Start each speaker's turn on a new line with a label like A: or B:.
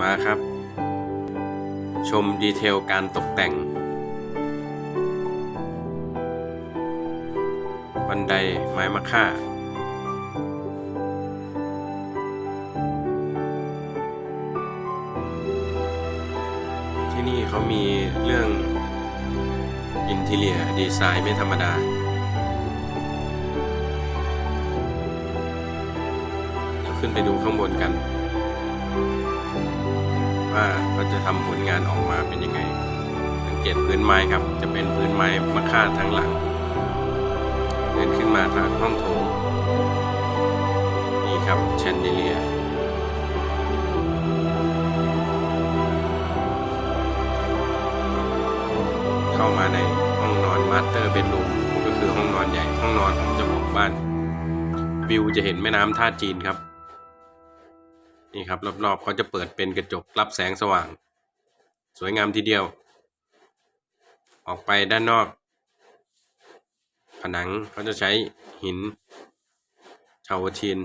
A: มาครับ ชมดีเทลการตกแต่ง บันไดไม้มะค่า ที่นี่เขามีเรื่องอินทีเลียดีไซน์ไม่ธรรมดาเดี๋ยวขึ้นไปดูข้างบนกัน ว่าเขาจะทำผลงานออกมาเป็นยังไง สังเกตพื้นไม้ครับ จะเป็นพื้นไม้มะค่าทั้งหลังเดินขึ้นมาทางห้องโถงนี่ครับแชนเดเลียเข้ามาในห้องนอนมาสเตอร์เบดรูมก็คือห้องนอนใหญ่ห้องนอนของเจ้าของบ้าน วิวจะเห็นแม่น้ำท่าจีนครับ นี่ครับรอบๆเขาจะเปิดเป็นกระจกรับแสงสว่าง สวยงามทีเดียว ออกไปด้านนอก ผนังเขาจะใช้หินชาวทีน